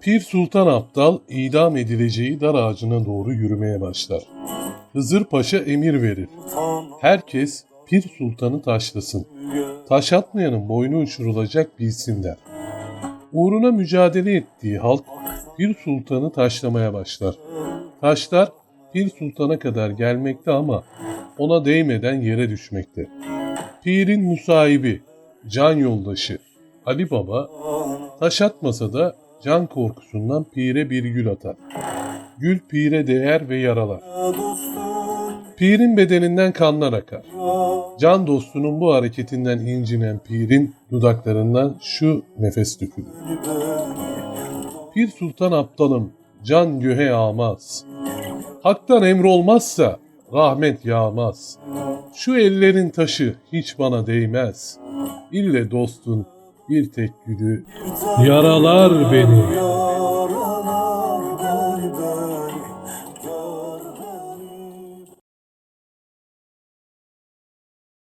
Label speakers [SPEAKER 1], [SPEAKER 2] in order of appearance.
[SPEAKER 1] Pir Sultan Abdal idam edileceği dar ağacına doğru yürümeye başlar. Hızır Paşa emir verir. Herkes Pir Sultan'ı taşlasın. Taş atmayanın boynu uçurulacak bilsinler. Uğruna mücadele ettiği halk Pir Sultan'ı taşlamaya başlar. Taşlar Pir Sultan'a kadar gelmekte ama ona değmeden yere düşmekte. Pir'in müsahibi, can yoldaşı Ali Baba taş atmasa da can korkusundan pire bir gül atar. Gül pire değer ve yaralar. Pirin bedeninden kanlar akar. Can dostunun bu hareketinden incinen pirin dudaklarından şu nefes dökülür. Pir Sultan Abdalım can göğe yağmaz. Hak'tan emir olmazsa rahmet yağmaz. Şu ellerin taşı hiç bana değmez. İlle dostun bir tek gülü yaralar beni.